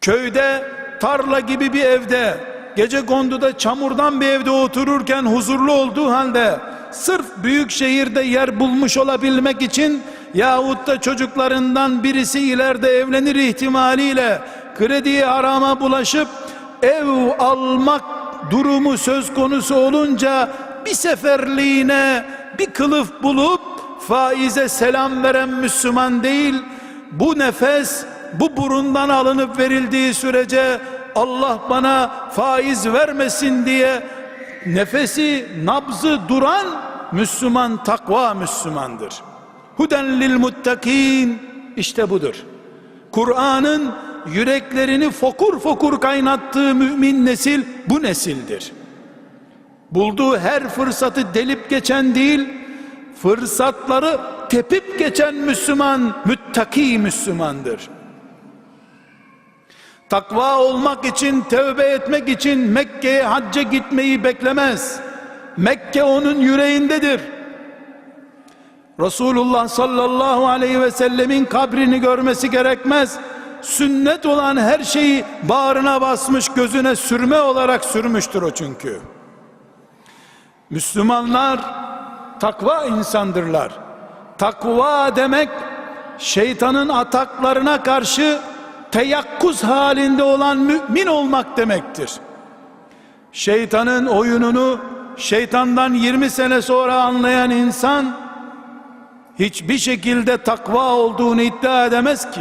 Köyde tarla gibi bir evde gece konduda çamurdan bir evde otururken huzurlu olduğu halde sırf büyük şehirde yer bulmuş olabilmek için yahut da çocuklarından birisi ileride evlenir ihtimaliyle krediye harama bulaşıp ev almak durumu söz konusu olunca bir seferliğine bir kılıf bulup faize selam veren Müslüman değil bu nefes bu burundan alınıp verildiği sürece Allah bana faiz vermesin diye nefesi nabzı duran Müslüman takva Müslümandır. Huden lil muttakin işte budur. Kur'an'ın yüreklerini fokur fokur kaynattığı mümin nesil bu nesildir. Bulduğu her fırsatı delip geçen değil, fırsatları tepip geçen Müslüman, müttaki Müslümandır. Takva olmak için, tevbe etmek için Mekke'ye hacca gitmeyi beklemez. Mekke onun yüreğindedir. Resulullah sallallahu aleyhi ve sellemin kabrini görmesi gerekmez. Sünnet olan her şeyi bağrına basmış, gözüne sürme olarak sürmüştür o çünkü. Müslümanlar takva insandırlar. Takva demek şeytanın ataklarına karşı teyakkuz halinde olan mümin olmak demektir. Şeytanın oyununu şeytandan 20 sene sonra anlayan insan hiçbir şekilde takva olduğunu iddia edemez ki.